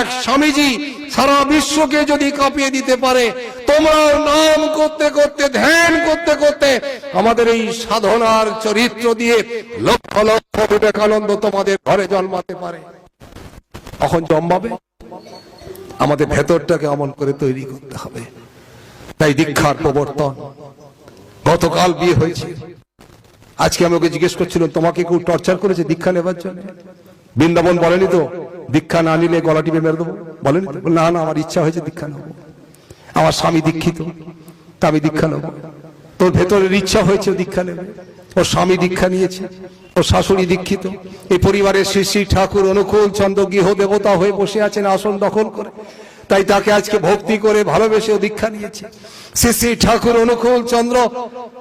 এক স্বামীজি সারা বিশ্বকে যদি কাঁপিয়ে দিতে পারে তোমরা নাম করতে করতে, ধ্যান করতে করতে আমাদের এই সাধনার চরিত্র দিয়ে লক্ষ লক্ষ বিবেকানন্দ তোমাদের ঘরে জন্মাতে পারে। কখন জন্মাবে? আমাদের ভেতরটাকে অমন করে তৈরি করতে হবে। তাই দীক্ষার প্রবর্তন। গতকাল বিয়ে হয়েছে। আজকে আমি ওকে জিজ্ঞেস করছিলাম, তোমাকে কেউ টর্চার করেছে দীক্ষা নেবার জন্য? বৃন্দাবন বলেনি তো? দীক্ষা না নিলে গলা টিপে মেরে দেবো। বলেন না না, আমার ইচ্ছা হয়েছে দীক্ষা নেব। আমার স্বামী দীক্ষিত, তা আমি দীক্ষা নেব। তোর ভেতরের ইচ্ছা হয়েছে দীক্ষা নেবে। ওর স্বামী দীক্ষা নিয়েছে, ওর শাশুড়ি দীক্ষিত। এই পরিবারের শ্রী শ্রী ঠাকুর, অনুকূল চন্দ্র গৃহ দেবতা হয়ে বসে আছেন আসন দখল করে। তাই তাকে আজকে ভক্তি করে ভালোবেসে দীক্ষা নিয়েছে। শ্রী শ্রী ঠাকুর অনুকূল চন্দ্র,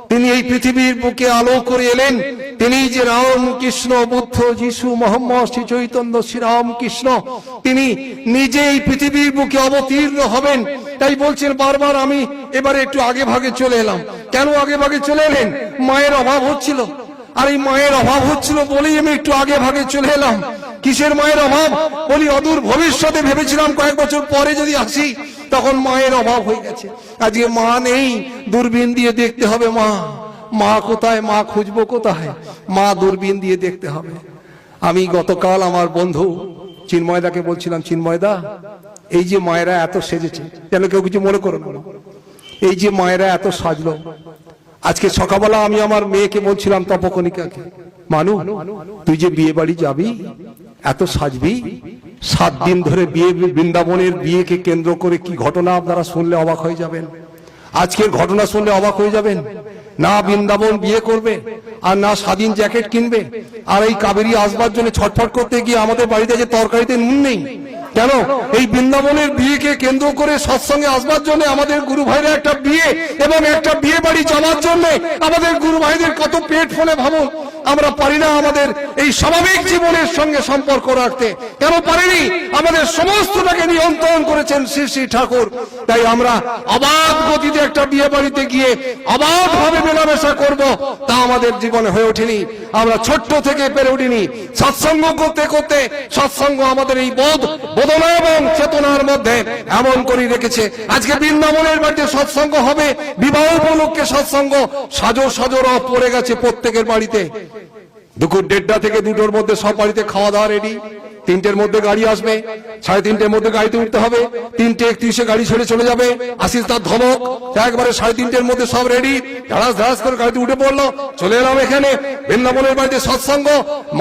তিনি এই পৃথিবীর বুকে আলো করে এলেন। তিনি যে রাম কৃষ্ণ, বুদ্ধ, যিশু মোহাম্মদ শ্রী চৈতন্য শ্রীরাম কৃষ্ণ, তিনি নিজে এই পৃথিবীর বুকে অবতীর্ণ হবেন। তাই বলছেন, বারবার আমি এবারে একটু আগে ভাগে চলে এলাম। কেন আগে ভাগে চলে এলেন? মায়ের অভাব হচ্ছিল। আর এই মায়ের অভাব হচ্ছিল বলেই আমি একটু আগে ভাগে চলে এলাম। কিসের মায়ের অভাব? বলি, অদূর ভবিষ্যতে ভেবেছিলাম কয়েক বছর পরে যদি আসি, তখন মায়ের অভাব হয়ে গেছে। আজকে মা নেই, দূরবীন দিয়ে দেখতে হবে মা। মা কোথায়, মা খুঁজবো কোথায়? মা দূরবীন দিয়ে দেখতে হবে। আমি গতকাল আমার বন্ধু চিন্ময়দাকে বলছিলাম, চিন্ময়দা, এই যে মায়েরা এত সেজেছে, যেন কেউ কিছু মনে করো না। এই যে মায়েরা এত সাজলো। আজকে সকালবেলা আমি আমার মেয়েকে বলছিলাম তপকণিকাকে, মানু, তুই যে বিয়ে বাড়ি যাবি এত সাজবি? সাত দিন ধরে বিয়ে বৃন্দাবনের বিয়েকে কেন্দ্র করে কি ঘটনা আপনারা শুনলে অবাক হয়ে যাবেন? আজকের ঘটনা শুনলে অবাক হয়ে যাবেন? না বৃন্দাবন বিয়ে করবে, আর না স্বাধীন জ্যাকেট কিনবে, আর এই কাবেরি আসবার জন্য ছটফট করতে গিয়ে আমাদের বাড়িতে যে তরকারিতে নুন নেই। কেন? এই বৃন্দাবনের বিয়েকে কেন্দ্র করে সৎসঙ্গে আসবার জন্য আমাদের গুরু ভাইরা একটা বিয়ে, এবং একটা বিয়ে বাড়ি যাওয়ার জন্য আমাদের গুরু ভাইদের কত পেট ফোনে ভাবুন। আমরা পারি না আমাদের এই স্বাভাবিক জীবনের সঙ্গে সম্পর্ক রাখতে। কেন পারিনি? আমাদের সমস্তটাকে নিয়ন্ত্রণ করেছেন শ্রী শ্রী ঠাকুর। তাই আমরা অবাধ গতিতে একটা বিয়ে বাড়িতে গিয়ে অবাধ ভাবে মেলামেশা করব, তা আমাদের জীবনে হয়ে ওঠেনি। আমরা ছোট্ট থেকে পেরে উঠিনি। সৎসঙ্গ করতে করতে সৎসঙ্গ আমাদের এই বোধ, বোধনা এবং চেতনার মধ্যে এমন করে রেখেছে। আজকে বৃন্দাবনের বাড়িতে সৎসঙ্গ হবে, বিবাহ উপলক্ষে সৎসঙ্গ সাজো সাজো রথ পড়ে গেছে প্রত্যেকের বাড়িতে। দুপুর দেড়টা থেকে দুটোর মধ্যে সব বাড়িতে খাওয়া দাওয়া রেডি তিনটের মধ্যে গাড়ি আসবে, সাড়ে তিনটের মধ্যে গাড়িতে উঠতে হবে। তিনটে একত্রিশে গাড়ি ছেড়ে চলে যাবে। আসিস তার ধমক, একবারে সাড়ে তিনটের মধ্যে সব রেডি ধারাস ধারাস করে গাড়িতে উঠে পড়ল, চলে এলাম এখানে। বৃন্দাবনের বাড়িতে সৎসঙ্গ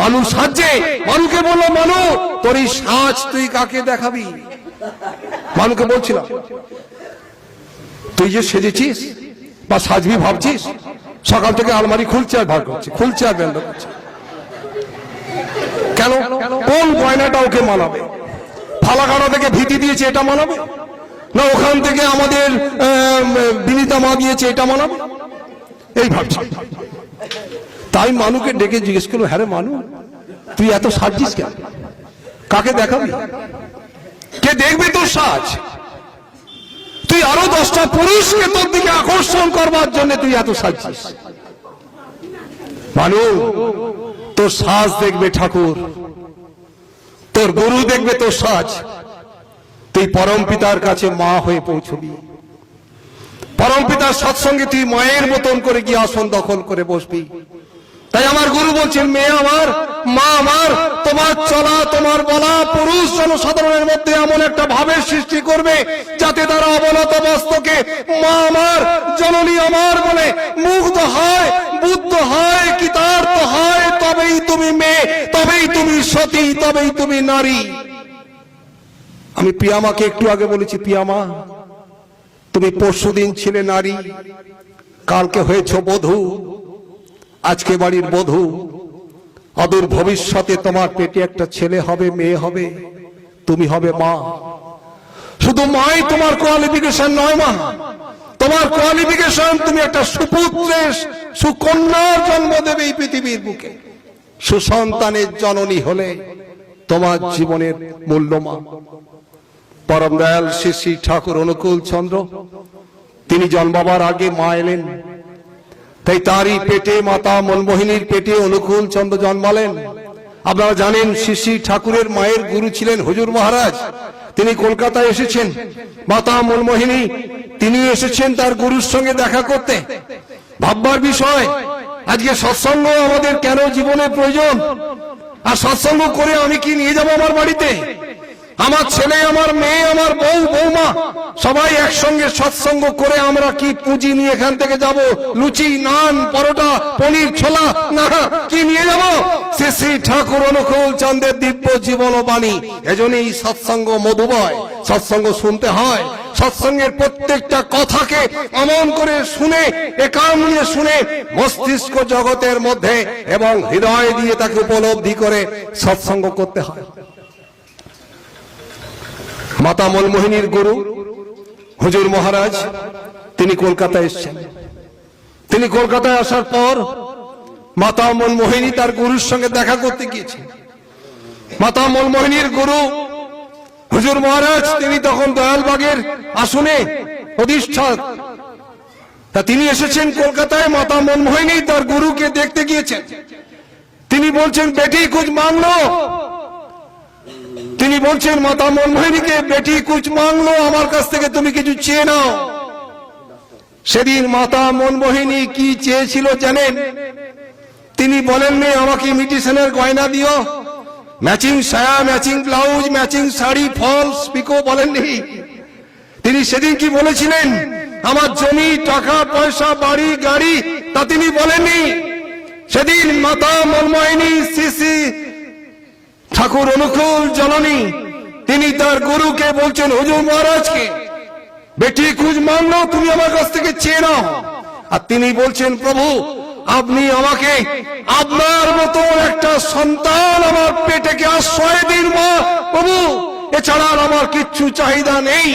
মানুষ সাজছে। মানুষকে বলল, মানু, তোর এই সাজ তুই কাকে দেখাবি? মানুষকে বলছিলাম, তুই যে সেজেছিস বা সাজবি ভাবছিস, সকাল থেকে আলমারি খুলছে আর ভাগ করছে, খুলছে আর বন্ধ করছে। কেন? কোন গয়নাটা ওকে মানাবে? ফালাকাটা থেকে ভীতি দিয়েছে, এটা মানাবে? না ওখান থেকে আমাদের বিনিতা মা দিয়েছে, এটা মানাবে? এই ভাবছি। তাই মানুকে ডেকে জিজ্ঞেস করল হ্যাঁ মানু, তুই এত সাজছিস কেন? কাকে দেখাবি? কে দেখবে তোর সাজ? তুই আরও দশটা পুরুষকে তোর দিকে আকর্ষণ করবার জন্য তুই এত সাজছিস। মানু তোর সাজ দেখবে ঠাকুর। তোর গুরু দেখবে তোর সাজ। তুই পরম পিতার কাছে মা হয়ে পৌঁছবি। পরম পিতার সৎসঙ্গে তুই মায়ের মতন করে গিয়ে আসন দখল করে বসবি। তাই আমার গুরু বলছেন, মেয়ে আমার, মা আমার, তোমার চলা, তোমার বলা পুরুষ জনসাধারণের মধ্যে এমন একটা ভাবের সৃষ্টি করবে যাতে তারা অবনত বস্তকে মা আমার, জননী আমার বলে মুগ্ধ হয় বুদ্ধ হয় কৃতার্থ হয়, তবেই তুমি মেয়ে, তবেই তুমি সতী, তবেই তুমি নারী। আমি পিয়ামাকে একটু আগে বলেছি, পিয়ামা, তুমি পরশুদিন ছিলে নারী, কালকে হয়েছ বধূ, আজকে বাড়ির বধূ অদূর ভবিষ্যতে তোমার পেটে একটা ছেলে হবে, মেয়ে হবে, তুমি হবে মা। শুধু মাই তোমার কোয়ালিফিকেশন নয় মা তোমার কোয়ালিফিকেশন তুমি একটা সুপুত্রের সুকন্যার জন্ম দেবে এই পৃথিবীর বুকে। সুসন্তানের জননী হলে তোমার জীবনের মূল্য মা পরম দয়াল শ্রী শ্রী ঠাকুর অনুকূল চন্দ্র, তিনি জন্মাবার আগে মা এলেন। তাই তারই পেটে মাতা মনমোহিনীর পেটে অনুকূল চন্দ্র জন্মালেন। আপনারা জানেন শ্রী শ্রী ঠাকুরের মায়ের গুরু ছিলেন হুজুর মহারাজ। তিনি কলকাতায় এসেছেন। মাতা মনমোহিনী তিনি এসেছেন তার গুরুর সঙ্গে দেখা করতে। ভাববার বিষয়, আজকে সৎসঙ্গ আমাদের কেন জীবনে প্রয়োজন? আর সৎসঙ্গ করে আমি কি নিয়ে যাব আমার বাড়িতে? আমার ছেলে, আমার মেয়ে, আমার সবাই একসঙ্গে সৎসঙ্গ করে আমরা কি পুঁজি নিয়ে এখান থেকে যাব? লুচি, নান, পরোটা, পনির, ছোলা? না, কি নিয়ে যাব? শ্রী শ্রী ঠাকুর অনুকূল চন্দ্রের দিব্য জীবন বাণী। এজন্যই সৎসঙ্গ মধুময়, সৎসঙ্গ শুনতে হয়। সৎসঙ্গের প্রত্যেকটা কথাকে অমন করে শুনে নিয়ে শুনে মস্তিষ্ক জগতের মধ্যে এবং হৃদয় দিয়ে তাকে উপলব্ধি করে সৎসঙ্গ করতে হয়। মাতা মনমোহিনীর গুরু, হুজুর মহারাজ, তিনি কলকাতায় এসেছেন। তিনি কলকাতায় আসার পর মাতা মনমোহিনী তার গুরুর সঙ্গে দেখা করতে গিয়েছেন। মাতা মনমোহিনীর গুরু, হুজুর মহারাজ, তিনি তখন দয়ালবাগের আসনে অধিষ্ঠান তা তিনি এসেছেন কলকাতায় মাতা মনমোহিনী তার গুরুকে দেখতে গিয়েছেন। তিনি বলছেন, বেটি কুছ মাংলো তিনি বলছেন, মাতা মনমোহিনীকে, বেটি কুছ মাংলো, আমার কাছ থেকে তুমি কিছু চেয়ে নাও। সেদিন মাতা মনমোহিনী কি চেয়েছিল জানেন? তিনি বলেননি আমাকে ইমিটেশনের গয়না দিও। ম্যাচিং সায়া, matching blouse, matching sari falls পিকো বলেননি। তিনি সেদিন কি বলেছিলেন? আমার জমি, টাকা, পয়সা, বাড়ি, গাড়ি, তা তিনি বলেননি। সেদিন মাতা মনমোহিনী সিসি ঠাকুর অনুকূল জননী, তিনি তার গুরুকে বলছেন, হুজুর মহারাজকে, বেটি খুঁজ মানলো তুমি আমার কাছ থেকে চেয়ে নাও। আর তিনি বলছেন, প্রভু, আপনি আমাকে আপনার মতো একটা সন্তান আমার পেটেকে আশ্রয় দিন মা, প্রভু। এছাড়া আমার কিচ্ছু চাহিদা নেই।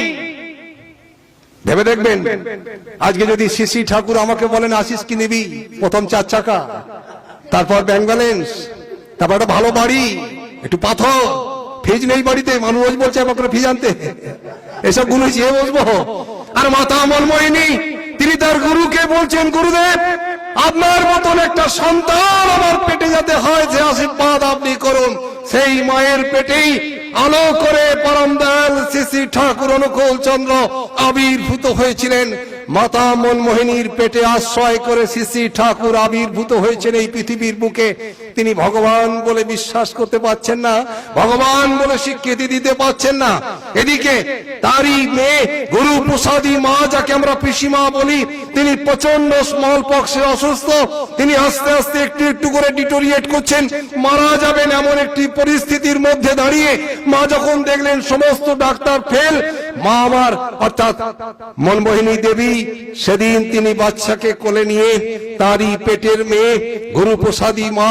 ভেবে দেখবেন, আজকে যদি শিশি ঠাকুর আমাকে বলেন, আশিস কি নিবি? প্রথম চার চাকা, তারপর ব্যাংক ব্যালেন্স, তারপর একটা ভালো বাড়ি একটু পাথর। ফিজ নেই বাড়িতে, মানুষ রোজ বলছে, আমাকে ফিজ আনতে। এসবগুলো চেয়ে বসবো। আর মাতা মনমোহিনী তিনি তার গুরুকে বলছেন, গুরুদেব, আপনার মতন একটা সন্তান আমার পেটে যাতে হয়, যে আশীর্বাদ আপনি করুন, সেই মায়ের পেটেই আলো করে পরম দয়াল শ্রী শ্রী ঠাকুর অনুকূল চন্দ্র আবির্ভূত হয়েছিলেন। মাতা মনমোহিনীর পেটে আশ্রয় করে শ্রী ঠাকুর আবির্ভূত হয়েছেন এই পৃথিবীর বুকে। তিনি ভগবান বলে বিশ্বাস করতে পারছেন না, ভগবান বলে স্বীকৃতি দিতে পারছেন না। এদিকে তারই মেয়ে গুরু প্রসাদী মা, যাকে আমরা পিসিমা বলি, তিনি প্রচণ্ড স্মল পক্সে অসুস্থ। তিনি আস্তে আস্তে একটু একটু করে ডিটোরিয়েট করছেন। মারা যাবেন এমন একটি পরিস্থিতির মধ্যে দাঁড়িয়ে মা যখন দেখলেন সমস্ত ডাক্তার ফেল মা আমার অর্থাৎ মনমোহিনী দেবী, সেদিন তিনি বাচ্চাকে কোলে নিয়ে তারই পেটের মেয়ে গুরু প্রসাদী মা,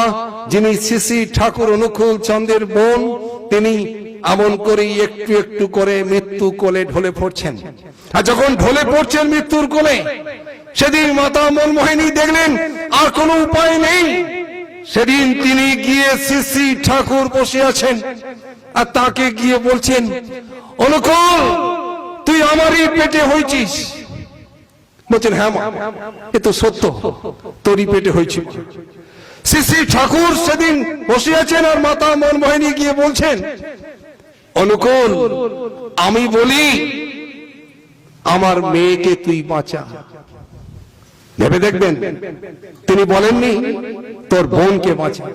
যিনি শ্রী ঠাকুর অনুকূল চন্দ্রের বোন, তিনি এমন করেই একটু একটু করে মৃত্যু কোলে ঢলে পড়ছেন। আর যখন ঢলে পড়ছেন মৃত্যুর কোলে, সেদিন মাতা মনমোহিনী দেখলেন, আর কোনো উপায় নেই। সেদিন তিনি গিয়ে শ্রী ঠাকুর বসে আছেন আর তাকে গিয়ে বলছেন, অনুকূল, তুই আমারই পেটে হয়েছিস। বলছেন হ্যাঁ এ তো সত্য, তোরই পেটে হয়েছিল শ্রী শ্রী ঠাকুর সেদিন বসে আছেন আর মাতা মনমোহিনী গিয়ে বলছেন, অনুকূল, আমি বলি, আমার মেয়েকে তুই বাঁচা। ভেবে দেখবেন, তিনি বলেননি, তোর বোনকে বাঁচা।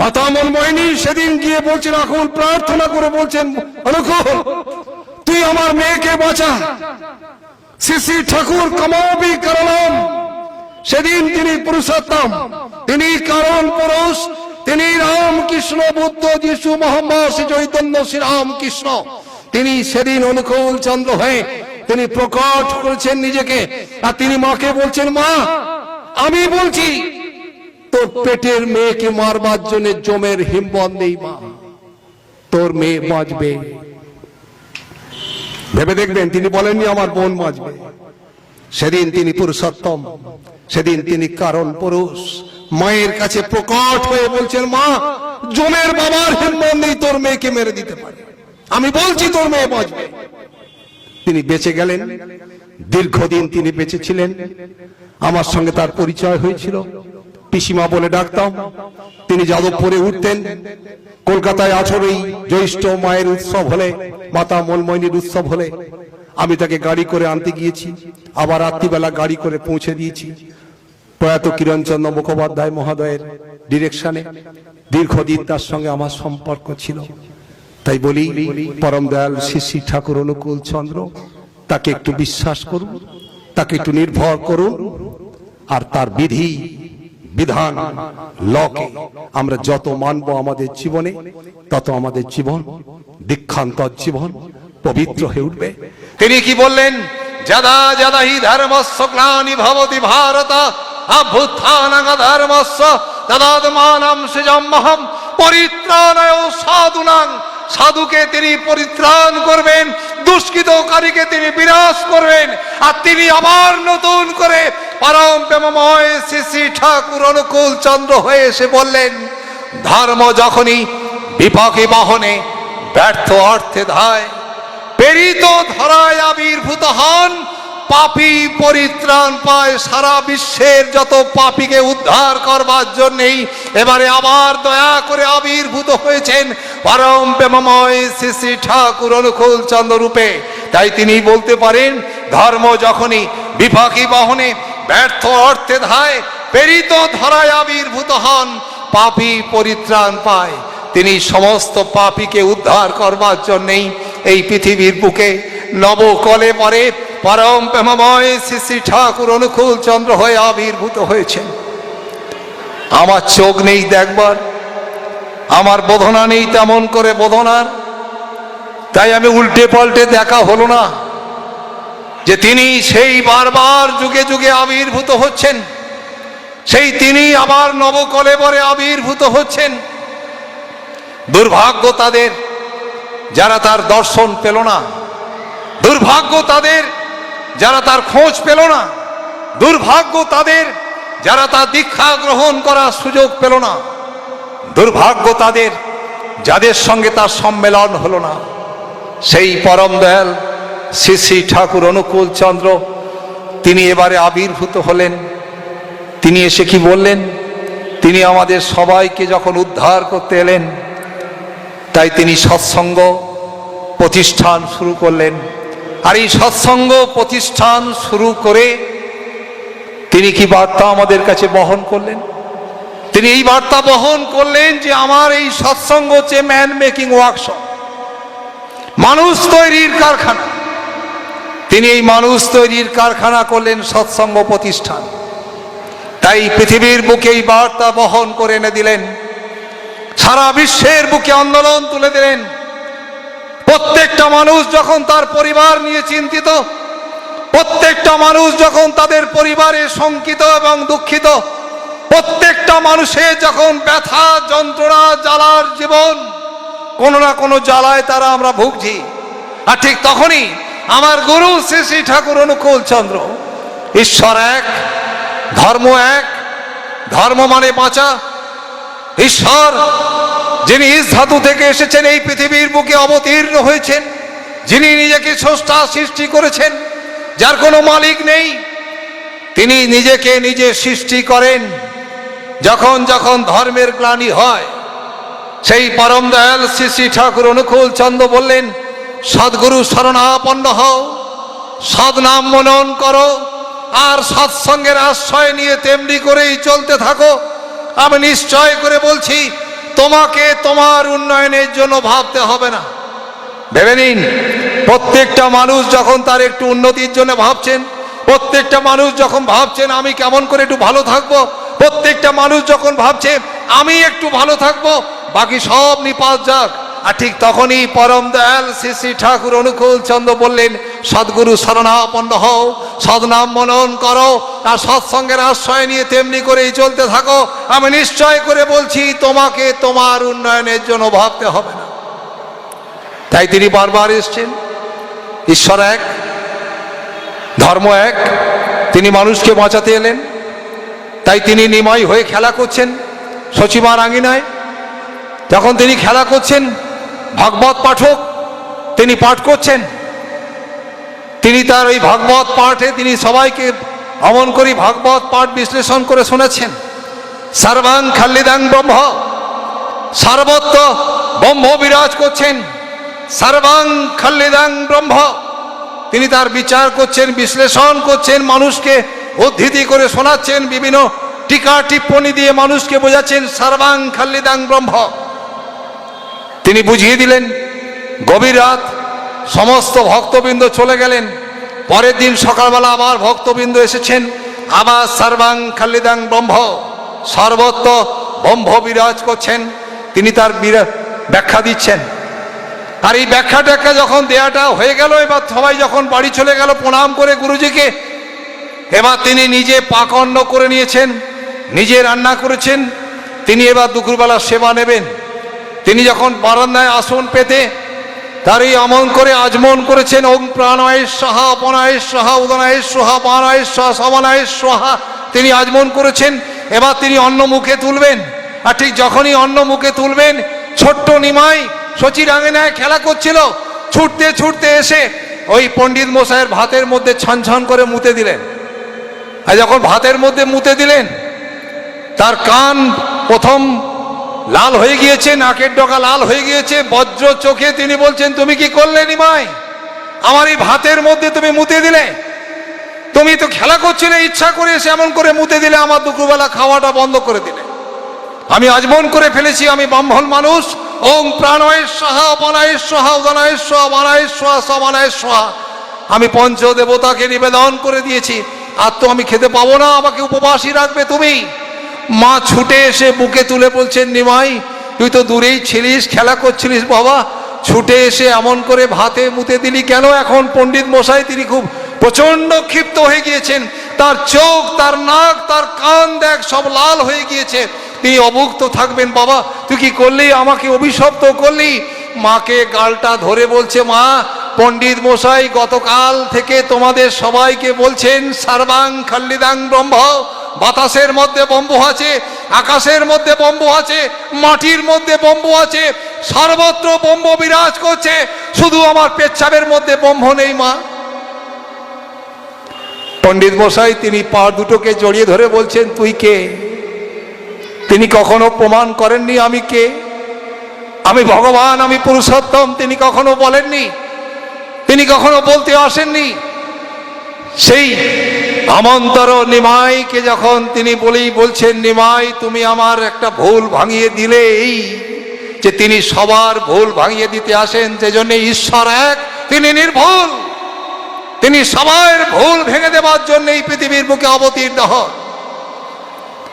মাতা মনমোহিনী সেদিন গিয়ে বলছেন, এখন প্রার্থনা করে বলছেন তুই আমার মেয়েকে বাঁচা। শ্রী ঠাকুর কমাবি করলাম সেদিন তিনি পুরুষোত্তম। তিনি কারণ পুরুষ, তিনি রাম কৃষ্ণ, বুদ্ধ, যিশু মোহাম্মদ শ্রী চৈতন্য, শ্রী রাম কৃষ্ণ। তিনি সেদিন অনুকূল চন্দ্র হয়ে তিনি প্রকট করেছেন নিজেকে। আর তিনি মাকে বলছেন, মা, আমি বলছি, তোর পেটের মেয়েকে মারবার জন্য জমের হিম্বন নেই, মা। তোর মেয়ে বাঁচবে। ভেবে দেখবেন, তিনি বলেননি, আমার বোন বাঁচবে। সেদিন তিনি পুরুষোত্তম, সেদিন তিনি কারণ পুরুষ। মায়ের কাছে প্রকট হয়ে বলছেন, মা, জমের বাবার হিম্মত নেই, তোর মেয়েকে মেরে দিতে পারে। আমি বলছি, তোর মেয়ে বাঁচবে। তিনি বেঁচে গেলেন। দীর্ঘদিন তিনি বেঁচে ছিলেন। আমার সঙ্গে তার পরিচয় হয়েছিল। পিসিমা বলে ডাকতাম, তিনি যাদবপুরে উঠতেন। কলকাতায় আছরেই জ্যৈষ্ঠ মায়ের উৎসব হলে, মাতা মলময়নীর উৎসব হলে, আমি তাকে গাড়ি করে আনতে গিয়েছি। আবার রাত্রিবেলা গাড়ি করে পৌঁছে দিয়েছি। প্রয়াত কিরণচন্দ্র মুখোপাধ্যায় মহোদয়ের ডিরেকশনে দীর্ঘদিন তার সঙ্গে আমার সম্পর্ক ছিল। তাই বলি, পরম দয়াল শ্রী শ্রী ঠাকুর অনুকূল চন্দ্র, তাকে একটু বিশ্বাস করুন, তাকে একটু নির্ভর করুন, আর তার বিধি, বিধান, লকে আমরা যত মানব আমাদের জীবনে, তত আমাদের জীবন, দীক্ষান্তর জীবন, পবিত্র হয়ে উঠবে। তিনি কি বললেন? যদা যদা হি ধর্মস্য গ্লানি ভবতি ভারত অভ্যুত্থানং ধর্মস্য তদাত্মানম সৃজম্মহম পরিত্রাণায় সাধুনাং সাধুকে তিনি পরিত্রাণ করবেন, দুষ্কৃতকারীকে তিনি বিরাজ করবেন, আর তিনি আবার নতুন করে পরম প্রেমময় শ্রী শ্রী ঠাকুর অনুকূল চন্দ্র হয়ে এসে বললেন, ধর্ম যখনই বিপাকে বাহনে ব্যর্থ অর্থে ধায়, প্রেরিত ধরায় আবির্ভূত হন পাপী পরিত্রাণ পায় সারা বিশ্বের যত পাপীকে উদ্ধার করবার জন্যেই। এবারে আবার দয়া করে আবির্ভূত হয়েছেন পরম প্রেমময় শ্রী শ্রী ঠাকুর অনুকূল চন্দ্র রূপে। তাই তিনি বলতে পারেন, ধর্ম যখনই বিপাকী বহনে ব্যর্থ অর্থে ধায়, প্রেরিত ধরায় আবির্ভূত হন, পাপী পরিত্রাণ পায়। তিনি সমস্ত পাপীকে উদ্ধার করবার জন্যেই এই পৃথিবীর বুকে নবকলে পরে পরম প্রেমময় শ্রী শ্রী ঠাকুর অনুকূল চন্দ্র হয়ে আবির্ভূত হয়েছেন। আমার চোখ নেই দেখবার, আমার বোধনা নেই তেমন করে বোধনার। তাই আমি উল্টে পাল্টে দেখা হলো না যে তিনি সেই বারবার যুগে যুগে আবির্ভূত হচ্ছেন। সেই তিনি আবার নবকলেবরে আবির্ভূত হচ্ছেন। দুর্ভাগ্য তাদের, যারা তার দর্শন পেল না। দুর্ভাগ্য তাদের যারা তার খোঁজ পেল না, দুর্ভাগ্য তাদের, যারা তার দীক্ষা গ্রহণ করার সুযোগ পেল না, দুর্ভাগ্য তাদের, যাদের সঙ্গে তার সম্মেলন হলো না। সেই পরম দয়াল শ্রী শ্রী ঠাকুর অনুকূল চন্দ্র, তিনি এবারে আবির্ভূত হলেন। তিনি এসে কি বললেন? তিনি আমাদের সবাইকে যখন উদ্ধার করতে এলেন, তাই তিনি সৎসঙ্গ প্রতিষ্ঠান শুরু করলেন। আর এই সৎসঙ্গ প্রতিষ্ঠান শুরু করে তিনি কি বার্তা আমাদের কাছে বহন করলেন? তিনি এই বার্তা বহন করলেন যে আমার এই সৎসঙ্গ হচ্ছে ম্যান মেকিং ওয়ার্কশপ মানুষ তৈরির কারখানা। তিনি এই মানুষ তৈরির কারখানা করলেন সৎসঙ্গ প্রতিষ্ঠান। তাই পৃথিবীর বুকে এই বার্তা বহন করে এনে দিলেন। সারা বিশ্বের বুকে আন্দোলন তুলে দিলেন। প্রত্যেকটা মানুষ যখন তার পরিবার নিয়ে চিন্তিত, প্রত্যেকটা মানুষ যখন তাদের পরিবারে শঙ্কিত এবং দুঃখিত, প্রত্যেকটা মানুষের যখন ব্যথা, যন্ত্রণা, জ্বালার জীবন, কোনো না কোনো জ্বালায় তারা আমরা ভুগছি। আর ঠিক তখনই আমার গুরু শ্রী শ্রী ঠাকুর অনুকূল চন্দ্র, ঈশ্বর এক, ধর্ম এক, ধর্ম মানে বাঁচা। ঈশ্বর যিনি ধাতু থেকে এসেছেন, এই পৃথিবীর বুকে অবতীর্ণ হয়েছেন, যিনি নিজেকে স্রষ্টা সৃষ্টি করেছেন, যার কোনো মালিক নেই, তিনি নিজেকে নিজে সৃষ্টি করেন। যখন যখন ধর্মের গ্লানি হয়, সেই পরম দয়াল শ্রী শ্রী ঠাকুর অনুকূল চন্দ্র বললেন, সদ্গুরু শরণাপন্ন হও সদনাম মনন করো, আর সৎসঙ্গের আশ্রয় নিয়ে তেমনি করেই চলতে থাকো। আমি নিশ্চয় করে বলছি তোমাকে তোমার উন্নয়নের জন্য ভাবতে হবে না। ভেবে নিন, প্রত্যেকটা মানুষ যখন তার একটু উন্নতির জন্য ভাবছেন, প্রত্যেকটা মানুষ যখন ভাবছেন, আমি কেমন করে একটু ভালো থাকব? প্রত্যেকটা মানুষ যখন ভাবছে আমি একটু ভালো থাকব, বাকি সব নিপাত যাক। আর ঠিক তখনই পরম দয়াল শ্রী শ্রী ঠাকুর অনুকূল চন্দ্র বললেন, সদ্গুরু শরণাপন্ন হও, সদনাম মনন করো, আর সৎসঙ্গের আশ্রয় নিয়ে তেমনি করেই চলতে থাকো। আমি নিশ্চয় করে বলছি, তোমাকে তোমার উন্নয়নের জন্য ভাবতে হবে না। তাই তিনি বারবার এসছেন। ঈশ্বর এক, ধর্ম এক, তিনি মানুষকে বাঁচাতে এলেন। তাই তিনি নিমাই হয়ে খেলা করছেন। সচিমার আঙিনায় যখন তিনি খেলা করছেন ভাগবত পাঠক, তিনি পাঠ করছেন। তিনি তার ওই ভাগবত পাঠে তিনি সবাইকে অমন করি ভাগবত পাঠ বিশ্লেষণ করে শোনাচ্ছেন সর্বাং খাল্লিদাং ব্রহ্ম, সর্বত্র ব্রহ্ম বিরাজ করছেন। সর্বাং খাল্লিদাং ব্রহ্ম, তিনি তার বিচার করছেন, বিশ্লেষণ করছেন, মানুষকে উদ্ধৃতি করে শোনাচ্ছেন, বিভিন্ন টিকা টিপ্পণী দিয়ে মানুষকে বোঝাচ্ছেন সর্বাং খাল্লিদাং ব্রহ্ম। তিনি বুঝিয়ে দিলেন, গভীর রাত, সমস্ত ভক্তবৃন্দ চলে গেলেন। পরের দিন সকালবেলা আবার ভক্তবৃন্দ এসেছেন আবার সর্বাং খাল্লিদাং ব্রহ্ম, সর্বত্র ব্রহ্ম বিরাজ করছেন। তিনি তার ব্যাখ্যা দিচ্ছেন। আর এই ব্যাখ্যা ট্যাখ্যা যখন দেয়াটা হয়ে গেল, এবার সবাই যখন বাড়ি চলে গেল প্রণাম করে গুরুজিকে, এবার তিনি নিজে পাকন্ন করে নিয়েছেন, নিজে রান্না করেছেন। তিনি এবার দুপুরবেলা সেবা নেবেন। তিনি যখন বারান্দায় আসন পেতে তারই আমন করে আজমন করেছেন ওং প্রাণায় সাহা অপনায় সাহা উদনায় সাহা বানায় সাহা সমানায় সাহা তিনি আজমন করেছেন, এবার তিনি অন্য মুখে তুলবেন। আর ঠিক যখনই অন্য মুখে তুলবেন, ছোট্ট নিমাই সচির আঙিনায় খেলা করছিল। ছুটতে ছুটতে এসে ওই পণ্ডিত মশাইয়ের ভাতের মধ্যে ছন ছন করে মুতে দিলেন। আর যখন ভাতের মধ্যে মুতে দিলেন, তার কান প্রথম লাল হয়ে গিয়েছে, নাকের ডগা লাল হয়ে গিয়েছে, বজ্র চোখে তিনি বলছেন, তুমি কি করলে নিমাই? আমার এই ভাতের মধ্যে তুমি মুতে দিলে? তুমি তো খেলা করছিলে ইচ্ছা করে এসে এমন করে মুতে দিলে, আমার দুপুরবেলা খাওয়াটা বন্ধ করে দিলে। আমি আজমন করে ফেলেছি, আমি ব্রাহ্মণ মানুষ। ওং প্রাণয়ের সাহা অপনায়ের সাহা উদনায়ের সাহা মানায়ের সাহা সমানায়ের সাহা আমি পঞ্চ দেবতাকে নিবেদন করে দিয়েছি, আর তো আমি খেতে পাবো না, আমাকে উপবাসী রাখবে তুমি। মা ছুটে এসে বুকে তুলে বলছেন, নিমাই, তুই তো দূরেই ছিলিস, খেলা করছিলিস বাবা। ছুটে এসে এমন করে ভাতে মুতে দিলি কেন এখন? পণ্ডিত মশাই, তিনি খুব প্রচণ্ড ক্ষিপ্ত হয়ে গিয়েছেন। তার চোখ, তার নাক, তার কান দেখ সব লাল হয়ে গিয়েছে। তিনি অভুক্ত থাকবেন বাবা। তুই কি করলি? আমাকে অভিশপ্ত করলি। মাকে গালটা ধরে বলছে, মা, পণ্ডিত মশাই, গতকাল থেকে তোমাদের সবাইকে বলছেন, সর্বাং খাল্লিদাং ব্রহ্ম বাতাসের মধ্যে বম্বু আছে, আকাশের মধ্যে বম্বু আছে, মাটির মধ্যে বম্বু আছে, সর্বত্র বম্ব বিরাজ করছে। শুধু আমার পেচ্ছাবের মধ্যে বম্ব নেই, মা। পণ্ডিত মশাই, তিনি পা দুটোকে জড়িয়ে ধরে বলছেন, তুই কে? তিনি কখনো প্রমাণ করেননি আমি কে? আমি ভগবান, আমি পুরুষোত্তম, তিনি কখনো বলেননি? তিনি কখনো বলতে আসেননি? সেই আমন্তর নিমাইকে যখন তিনি বলেই বলছেন, নিমাই, তুমি আমার একটা ভুল ভাঙিয়ে দিলে এই যে তিনি সবার ভুল ভাঙিয়ে দিতে আসেন যে জন্য ঈশ্বর এক, তিনি নির্ভুল। তিনি সবার ভুল ভেঙে দেওয়ার জন্য এই পৃথিবীর বুকে অবতীর্ণ হন।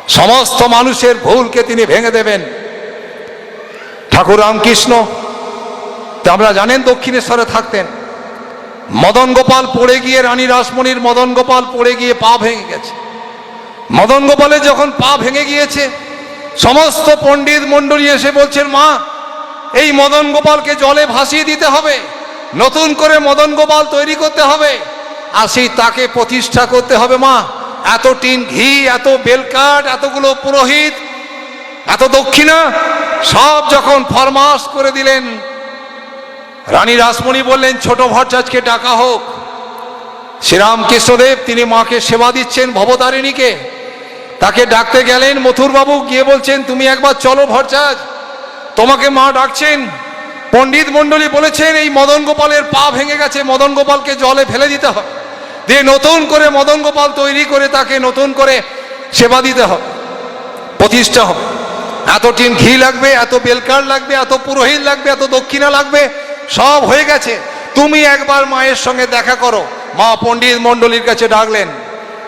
সমস্ত মানুষের ভুলকে তিনি ভেঙে দেবেন। ঠাকুর রামকৃষ্ণ আমরা জানেন দক্ষিণেশ্বরে থাকতেন। মদন গোপাল পড়ে গিয়ে রানী রাসমণির মদন গোপাল পড়ে গিয়ে পা ভেঙে গেছে। মদন গোপালের যখন পা ভেঙে গিয়েছে, সমস্ত পণ্ডিত মণ্ডলী এসে বলছেন, মা, এই মদন গোপালকে জলে ভাসিয়ে দিতে হবে, নতুন করে মদন গোপাল তৈরি করতে হবে, আর সেই তাকে প্রতিষ্ঠা করতে হবে, মা। এত টিন ঘি, এত বেলকাঠ, এতগুলো পুরোহিত, এত দক্ষিণা, সব যখন ফরমাস করে দিলেন রানী রাসমণি বললেন, ছোট ভট্টাচকে ডাকা হোক। শ্রীরাম কৃষ্ণদেব তিনি মাকে সেবা দিচ্ছেন ভবতারিণীকে। তাকে ডাকতে গেলেন মথুরবাবু, গিয়ে বলছেন, তুমি একবার চলো ভট্টাচ তোমাকে মা ডাকছেন। পণ্ডিত মণ্ডলী বলেছেন, এই মদন গোপালের পা ভেঙে গেছে, মদন গোপালকে জলে ফেলে দিতে হবে। দিয়ে নতুন করে মদন গোপাল তৈরি করে তাকে নতুন করে সেবা দিতে হবে, প্রতিষ্ঠা হবে। এত টিন ঘি লাগবে, এত বেলকার লাগবে, এত পুরোহিত লাগবে, এত দক্ষিণা লাগবে সব হয়ে গেছে। তুমি একবার মায়ের সঙ্গে দেখা করো। মা পণ্ডিত মণ্ডলীর কাছে ডাকলেন।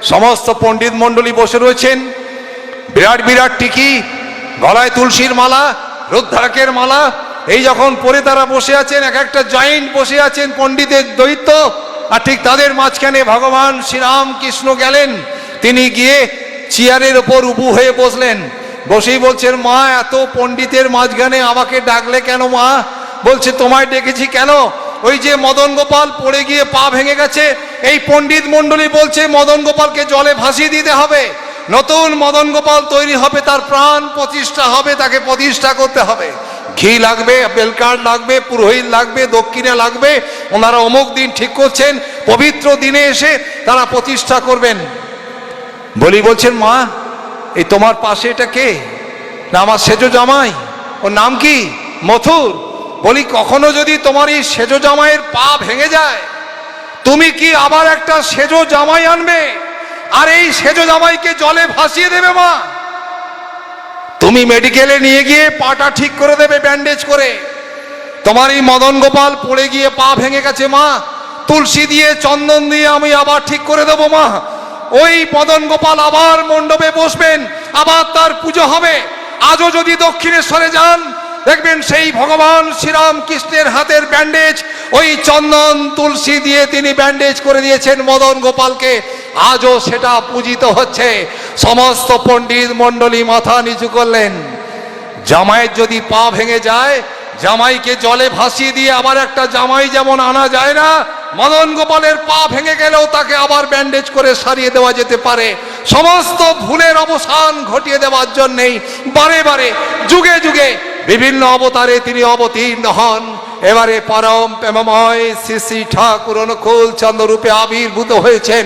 সমস্ত পণ্ডিত মণ্ডলী বসে রয়েছেন। বিরাট বিরাট টিকি, গলায় তুলসীর মালা রুদ্রাকের মালা। এই যখন পরে তারা বসে আছেন, এক একটা জয়েন্ট বসে আছেন পণ্ডিতের দৈত্য। আর ঠিক তাদের মাঝখানে ভগবান শ্রীরাম কৃষ্ণ গেলেন। তিনি গিয়ে চেয়ারের ওপর উবু হয়ে বসলেন। বসেই বলছেন, মা, এত পণ্ডিতের মাঝখানে আমাকে ডাকলে কেন মা? বলছে, তোমায় ডেকেছি কেন? ওই যে মদন গোপাল পড়ে গিয়ে পা ভেঙে গেছে, এই পণ্ডিত মণ্ডলী বলছে, মদন গোপালকে জলে ভাসিয়ে দিতে হবে। নতুন মদন গোপাল তৈরি হবে, তার প্রাণ প্রতিষ্ঠা হবে, তাকে প্রতিষ্ঠা করতে হবে। ঘি লাগবে বেলকার লাগবে, পুরোহিত লাগবে, দক্ষিণে লাগবে। ওনারা অমুক দিন ঠিক করছেন, পবিত্র দিনে এসে তারা প্রতিষ্ঠা করবেন। বলি বলছেন, মা, এই তোমার পাশে এটা কে? না, আমার সেজো জামাই। ওর নাম কি? মথুর। বলি, কখনো যদি তোমার এই সেজো জামাইয়ের পা ভেঙে যায়, তুমি কি আবার একটা সেজো জামাই আনবে? আর এই সেজো জামাইকে জলে ভাসিয়ে দেবে মা? তুমি মেডিকেলে নিয়ে গিয়ে পাটা ঠিক করে দেবে ব্যান্ডেজ করে। তোমার এই মদন গোপাল পড়ে গিয়ে পা ভেঙে গেছে মা। তুলসী দিয়ে চন্দন দিয়ে আমি আবার ঠিক করে দেবো মা। ওই মদন গোপাল আবার মণ্ডপে বসবেন, আবার তার পুজো হবে। আজও যদি দক্ষিণেশ্বরে যান দেখবেন সেই ভগবান শ্রীরাম কৃষ্ণের হাতের ব্যান্ডেজ ওই চন্দন তুলসী দিয়ে তিনি ব্যান্ডেজ করে দিয়েছেন মদন গোপালকে। আজও সেটা পূজিত হচ্ছে। সমস্ত পণ্ডিত মণ্ডলী মাথা নিচু করলেন। জামাইয়ের যদি পা ভেঙে যায়, জামাইকে জলে ভাসিয়ে দিয়ে আবার একটা জামাই যেমন আনা যায় না, মদন গোপালের পা ভেঙে গেলেও তাকে আবার ব্যান্ডেজ করে সারিয়ে দেওয়া যেতে পারে। সমস্ত ভুলের অবসান ঘটিয়ে দেওয়ার জন্যেই বারে বারে, যুগে যুগে বিভিন্ন অবতারে তিনি অবতীর্ণ হন। এবারে পরম প্রেমময় শ্রী শ্রী ঠাকুর অনুকূল চন্দ্ররূপে আবির্ভূত হয়েছেন।